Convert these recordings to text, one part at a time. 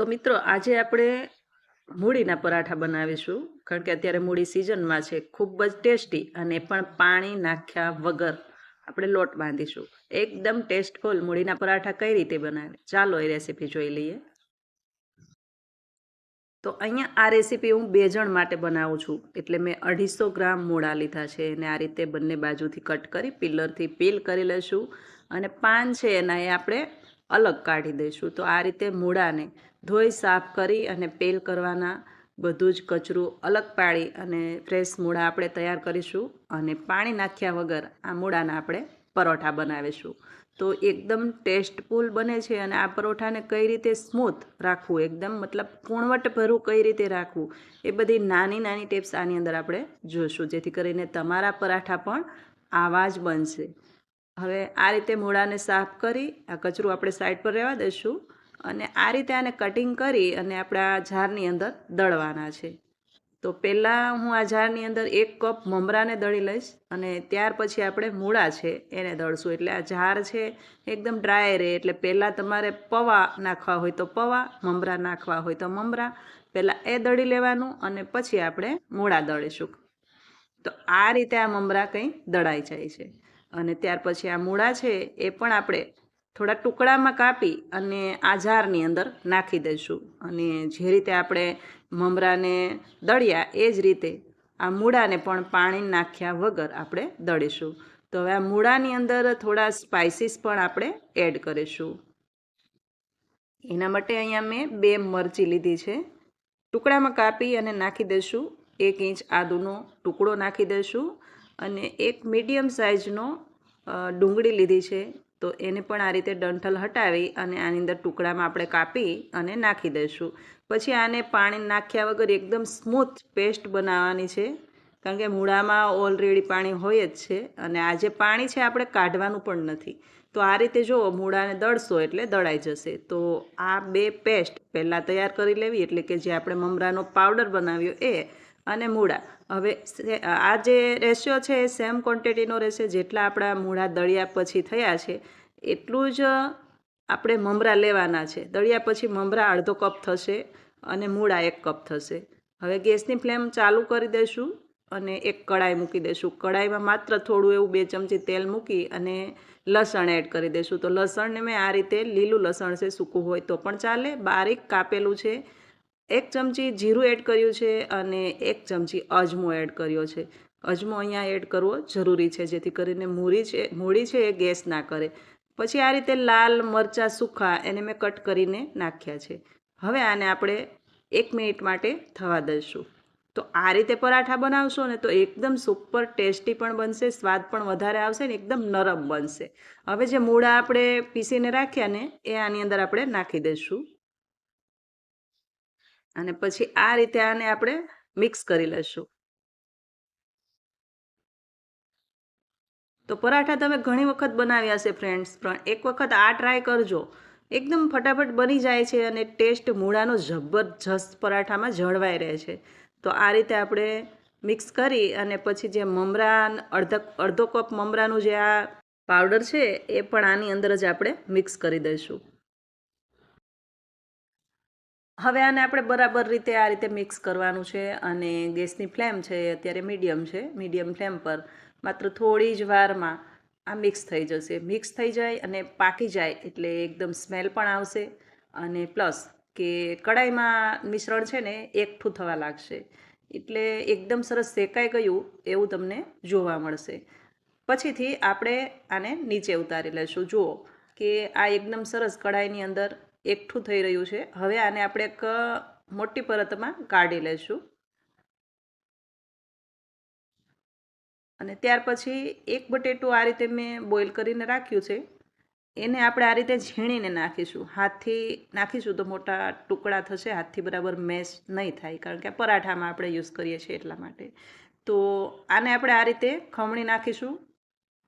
તો મિત્રો, આજે આપણે મૂળીના પરાઠા બનાવીશું. કારણ કે અત્યારે મૂળી સિઝનમાં છે, ખૂબ જ ટેસ્ટી અને પણ પાણી નાખ્યા વગર આપણે લોટ બાંધીશું. એકદમ ટેસ્ટફુલ મૂળીના પરાઠા કઈ રીતે બનાવે? ચાલો એ રેસીપી જોઈ લઈએ. તો અહીંયા આ રેસીપી હું બે જણ માટે બનાવું છું. એટલે મેં અઢીસો ગ્રામ મૂળા લીધા છે. અને આ રીતે બંને બાજુથી કટ કરી પિલરથી પીલ કરી લઈશું અને પાન છે એના એ આપણે અલગ કાઢી દઈશું. તો આ રીતે મૂળાને ધોઈ સાફ કરી અને પેલ કરવાના બધું જ કચરું અલગ પાડી અને ફ્રેશ મૂળા આપણે તૈયાર કરીશું અને પાણી નાખ્યા વગર આ મૂળાના આપણે પરોઠા બનાવીશું. તો એકદમ ટેસ્ટફુલ બને છે અને આ પરોઠાને કઈ રીતે સ્મૂથ રાખવું, એકદમ મતલબ પૂણવટભરું કઈ રીતે રાખવું, એ બધી નાની નાની ટિપ્સ આની અંદર આપણે જોઈશું, જેથી કરીને તમારા પરાઠા પણ આવા જ બનશે. હવે આ રીતે મૂળાને સાફ કરી આ કચરું આપણે સાઈડ પર રહેવા દઈશું. અને આ રીતે આને કટિંગ કરી અને આપણે આ જારની અંદર દળવાના છે. તો પહેલાં હું આ જારની અંદર એક કપ મમરાને દળી લઈશ અને ત્યાર પછી આપણે મૂળા છે એને દળશું. એટલે આ જાર છે એકદમ ડ્રાય રહે, એટલે પહેલાં તમારે પૌવા નાખવા હોય તો પૌવા, મમરા નાખવા હોય તો મમરા. પહેલાં એ દળી લેવાનું અને પછી આપણે મૂળા દળીશું. તો આ રીતે આ મમરા કંઈ દળાઈ જાય છે. અને ત્યાર પછી આ મૂળા છે એ પણ આપણે થોડા ટુકડામાં કાપી અને આ જારની અંદર નાખી દઈશું. અને જે રીતે આપણે મમરાને દળ્યા, એ જ રીતે આ મૂળાને પણ પાણી નાખ્યા વગર આપણે દળીશું. તો હવે આ મૂળાની અંદર થોડા સ્પાઇસીસ પણ આપણે એડ કરીશું. એના માટે અહીંયા મેં બે મરચી લીધી છે. ટુકડામાં કાપી અને નાખી દઈશું. એક ઇંચ આદુનો ટુકડો નાખી દઈશું અને એક મીડિયમ સાઇઝનો ડુંગળી લીધી છે. તો એને પણ આ રીતે ડંઠલ હટાવી અને આની અંદર ટુકડામાં આપણે કાપી અને નાખી દઈશું. પછી આને પાણી નાખ્યા વગર એકદમ સ્મૂથ પેસ્ટ બનાવવાની છે. કારણ કે મૂળામાં ઓલરેડી પાણી હોય જ છે અને આ જે પાણી છે આપણે કાઢવાનું પણ નથી. તો આ રીતે જો મૂળાને દળશો એટલે દળાઈ જશે. તો આ બે પેસ્ટ પહેલાં તૈયાર કરી લેવી એટલે કે જે આપણે મમરાનો પાવડર બનાવ્યો એ અને મૂળા. હવે આ જે રેશિયો છે એ સેમ ક્વોન્ટિટીનો રહેશે જેટલા આપણા મૂળા દળિયા પછી થયા છે, એટલું જ આપણે મમરા લેવાના છે. દળ્યા પછી મમરા અડધો કપ થશે અને મૂળા એક કપ થશે. હવે ગેસની ફ્લેમ ચાલુ કરી દઈશું અને એક કડાઈ મૂકી દઈશું. કડાઈમાં માત્ર થોડું એવું બે ચમચી તેલ મૂકી અને લસણ એડ કરી દઈશું. તો લસણને મેં આ રીતે લીલું લસણ છે, સૂકું હોય તો પણ ચાલે. બારીક કાપેલું છે એક ચમચી જીરું એડ કર્યું છે અને એક ચમચી અજમો એડ કર્યો છે. અજમો અહીંયા એડ કરવો જરૂરી છે, જેથી કરીને મૂરી છે, મૂળી છે એ ગેસ ના કરે. પછી આ રીતે લાલ મરચાં સૂકા એને મેં કટ કરીને નાખ્યા છે. હવે આને આપણે એક મિનિટ માટે થવા દઈશું. તો આ રીતે પરાઠા બનાવશો ને તો એકદમ સુપર ટેસ્ટી પણ બનશે, સ્વાદ પણ વધારે આવશે ને એકદમ નરમ બનશે. હવે જે મૂળા આપણે પીસીને રાખ્યા ને એ આની અંદર આપણે નાખી દઈશું. અને પછી આ રીતે આને આપણે મિક્સ કરી લઈશું. તો પરાઠા તમે ઘણી વખત બનાવ્યા છે ફ્રેન્ડ્સ પણ એક વખત આ ટ્રાય કરજો. એકદમ ફટાફટ બની જાય છે અને ટેસ્ટ મૂળાનો જબરજસ્ત પરાઠામાં જળવાઈ રહે છે. તો આ રીતે આપણે મિક્સ કરી અને પછી જે મમરા અડધા, અડધો કપ મમરાનું જે આ પાવડર છે, એ પણ આની અંદર જ આપણે મિક્સ કરી દઈશું. હવે આને આપણે બરાબર રીતે આ રીતે મિક્સ કરવાનું છે અને ગેસની ફ્લેમ છે એ અત્યારે મીડિયમ છે. મીડિયમ ફ્લેમ પર માત્ર થોડી જ વારમાં આ મિક્સ થઈ જશે. મિક્સ થઈ જાય અને પાકી જાય એટલે એકદમ સ્મેલ પણ આવશે અને પ્લસ કે કડાઈમાં મિશ્રણ છે ને એકઠું થવા લાગશે. એટલે એકદમ સરસ શેકાઈ ગયું એવું તમને જોવા મળશે. પછીથી આપણે આને નીચે ઉતારી લઈશું. જુઓ કે આ એકદમ સરસ કડાઈની અંદર એકઠું થઈ રહ્યું છે. હવે આને આપણે એક મોટી પરતમાં કાઢી લઈશું અને ત્યાર પછી એક બટેટું આ રીતે મેં બોઇલ કરીને રાખ્યું છે. એને આપણે આ રીતે ઝીણીને નાખીશું. હાથથી નાખીશું તો મોટા ટુકડા થશે, હાથથી બરાબર મેશ નહીં થાય, કારણ કે પરાઠામાં આપણે યુઝ કરીએ છીએ એટલા માટે. તો આને આપણે આ રીતે ખમણી નાખીશું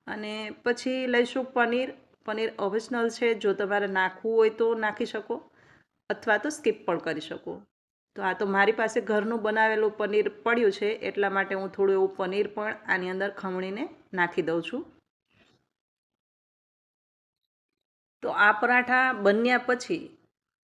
અને પછી લઈશું પનીર. પનીર ઓપ્શનલ છે. જો તમારે નાખવું હોય તો નાખી શકો અથવા તો સ્કીપ પણ કરી શકો. તો આ તો મારી પાસે ઘરનું બનાવેલું પનીર પડ્યું છે. એટલા માટે હું થોડું એવું પનીર પણ આની અંદર ખમણીને નાખી દઉં છું. તો આ પરાઠા બન્યા પછી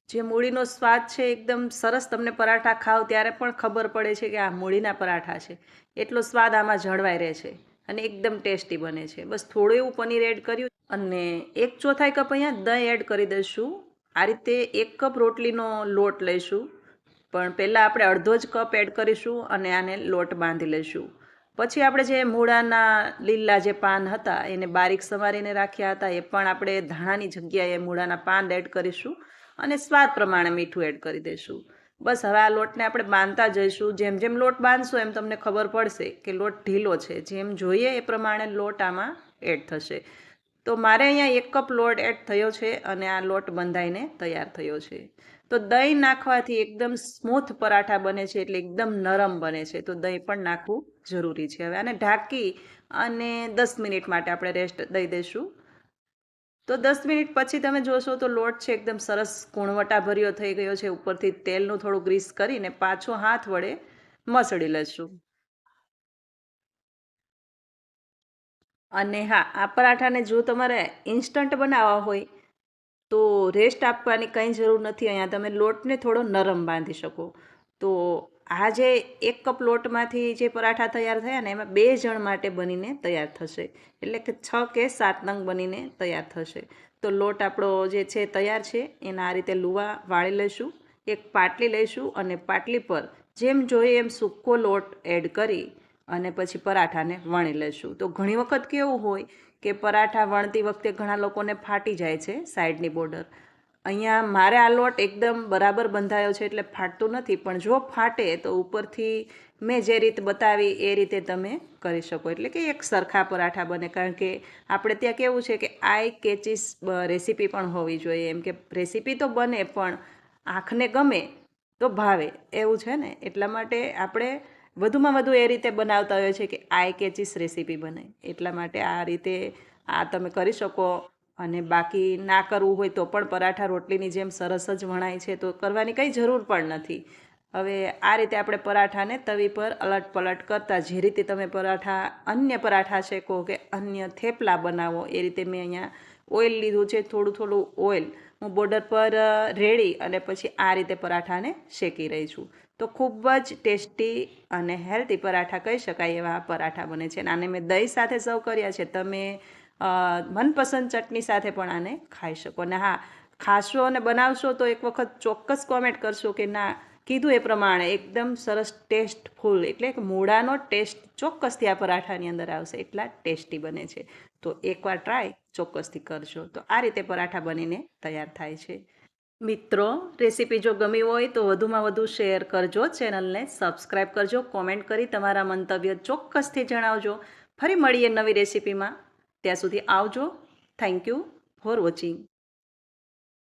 જે મૂળીનો સ્વાદ છે એકદમ સરસ તમને પરાઠા ખાવ ત્યારે પણ ખબર પડે છે કે આ મૂળીના પરાઠા છે. એટલો સ્વાદ આમાં જળવાઈ રહે છે અને એકદમ ટેસ્ટી બને છે. બસ થોડું એવું પનીર એડ કર્યું અને એક ચોથાઈ કપ અહીંયા દહીં એડ કરી દઈશું. આ રીતે એક કપ રોટલીનો લોટ લઈશું. પણ પહેલાં આપણે અડધો જ કપ એડ કરીશું અને આને લોટ બાંધી લઈશું. પછી આપણે જે મૂળાના લીલા જે પાન હતા, એને બારીક સમારીને રાખ્યા હતા, એ પણ આપણે ધાણાની જગ્યાએ મૂળાના પાન એડ કરીશું અને સ્વાદ પ્રમાણે મીઠું એડ કરી દઈશું. બસ હવે આ લોટને આપણે બાંધતા જઈશું. જેમ જેમ લોટ બાંધશો એમ તમને ખબર પડશે કે લોટ ઢીલો છે. જેમ જોઈએ એ પ્રમાણે લોટ આમાં એડ થશે. તો મારે અહીંયા એક કપ લોટ એડ થયો છે અને આ લોટ બંધાઈને તૈયાર થયો છે. તો દહીં નાખવાથી એકદમ સ્મૂથ પરાઠા બને છે એટલે એકદમ નરમ બને છે. તો દહીં પણ નાખવું જરૂરી છે. હવે આને ઢાંકી અને દસ મિનિટ માટે આપણે રેસ્ટ દઈ દઈશું. તો દસ મિનિટ પછી તમે જોશો તો લોટ છે એકદમ સરસ કુણવટા ભર્યો થઈ ગયો છે. ઉપરથી તેલનું થોડું ગ્રીસ કરીને પાછો હાથ વડે મસળી લઈશું અને હા, આ પરાઠાને જો તમારે ઇન્સ્ટન્ટ બનાવવા હોય, તો રેસ્ટ આપવાની કંઈ જરૂર નથી. અહીંયા તમે લોટને થોડો નરમ બાંધી શકો. તો આ જે એક કપ લોટમાંથી જે પરાઠા તૈયાર થયા ને, એમાં બે જણ માટે બનીને તૈયાર થશે. એટલે કે છ કે સાત નંગ બનીને તૈયાર થશે. તો લોટ આપણો જે છે તૈયાર છે, એના આ રીતે લુવા વાળી લઈશું, એક પાટલી લઈશું અને પાટલી પર જેમ જોઈએ એમ સૂકો લોટ એડ કરી અને પછી પરાઠાને વણી લઈશું તો ઘણી વખત કેવું હોય કે પરાઠા વણતી વખતે ઘણા લોકોને ફાટી જાય છે સાઈડની બોર્ડર અહીંયા મારે આ લોટ એકદમ બરાબર બંધાયો છે એટલે ફાટતું નથી, પણ જો ફાટે તો ઉપરથી મેં જે રીત બતાવી એ રીતે તમે કરી શકો. એટલે કે એક સરખા પરાઠા બને, કારણ કે આપણે ત્યાં કેવું છે કે આઈ કેચીસ રેસીપી પણ હોવી જોઈએ. એમ કે રેસીપી તો બને, પણ આંખને ગમે તો ભાવે. એવું છે ને? એટલા માટે આપણે વધુમાં વધુ એ રીતે બનાવતા હોય છે કે આઈ કેચીસ રેસીપી બને. એટલા માટે આ રીતે આ તમે કરી શકો અને બાકી ના કરવું હોય તો પણ પરાઠા રોટલીની જેમ સરસ જ વણાય છે તો કરવાની કંઈ જરૂર પણ નથી. હવે આ રીતે આપણે પરાઠાને તવી પર અલટ પલટ કરતાં જે રીતે તમે પરાઠા અન્ય પરાઠા શેકો કે અન્ય થેપલા બનાવો એ રીતે મેં અહીંયા ઓઇલ લીધું છે, થોડું થોડું ઓઇલ હું બોર્ડર પર રેડી અને પછી આ રીતે પરાઠાને શેકી રહી છું. તો ખૂબ જ ટેસ્ટી અને હેલ્ધી પરાઠા કહી શકાય એવા પરાઠા બને છે અને આને મેં દહીં સાથે સર્વ કર્યા છે. તમે મનપસંદ ચટણી સાથે પણ આને ખાઈ શકો. અને હા, ખાશો અને બનાવશો તો એક વખત ચોક્કસ કોમેન્ટ કરશો કે ના કીધું એ પ્રમાણે એકદમ સરસ ટેસ્ટફુલ, એટલે મૂળાનો ટેસ્ટ ચોક્કસથી આ પરાઠાની અંદર આવશે. એટલા ટેસ્ટી બને છે. તો એકવાર ટ્રાય ચોક્કસથી કરજો. તો આ રીતે પરાઠા બનીને તૈયાર થાય છે. મિત્રો, રેસીપી જો ગમી હોય તો વધુમાં વધુ શેર કરજો. ચેનલને સબસ્ક્રાઈબ કરજો. કોમેન્ટ કરી તમારા મંતવ્ય ચોક્કસથી જણાવજો. ફરી મળીએ નવી રેસીપીમાં. ત્યાં સુધી આવજો. Thank you for watching